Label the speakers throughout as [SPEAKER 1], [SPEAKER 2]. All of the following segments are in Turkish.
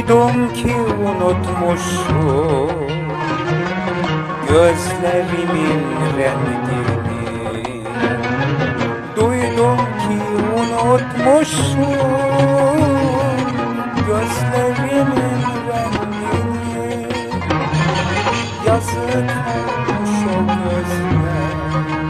[SPEAKER 1] Duydum ki unutmuşsun Gözlerimin rengini. Duydum ki unutmuşsun Gözlerimin rengini. Yazık olmuş o gözlerde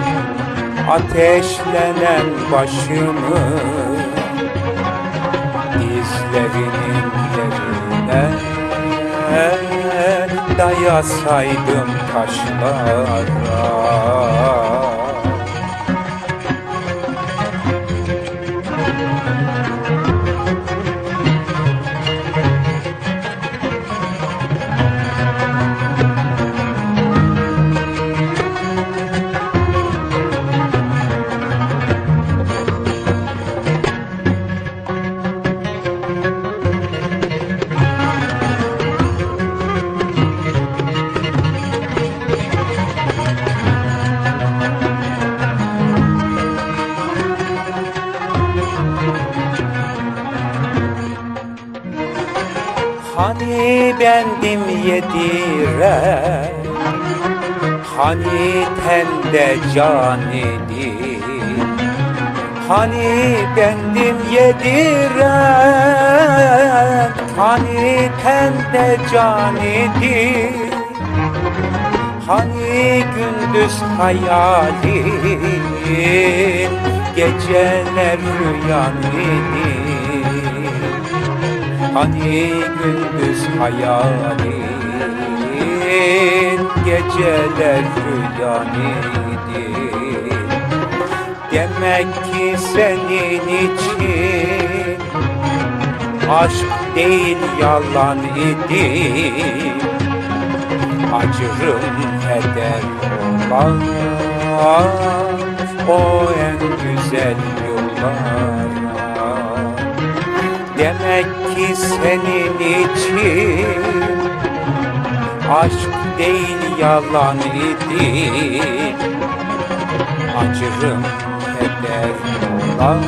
[SPEAKER 1] ateşlenen başımı dizlerinin yerine dayasaydım taşlara. Hani bendim yediren Hani tende can idi? Hani bendim yediren Hani tende can idi? Hani gündüz hayalin Geceler rüyan idi Hani gündüz hayalin Geceler rüyan idi Demek ki senin için Aşk değil yalan idi. Acırım heder olan O en güzel yollara Demek ki senin için Aşk değil yalan idi. Acırım heder olan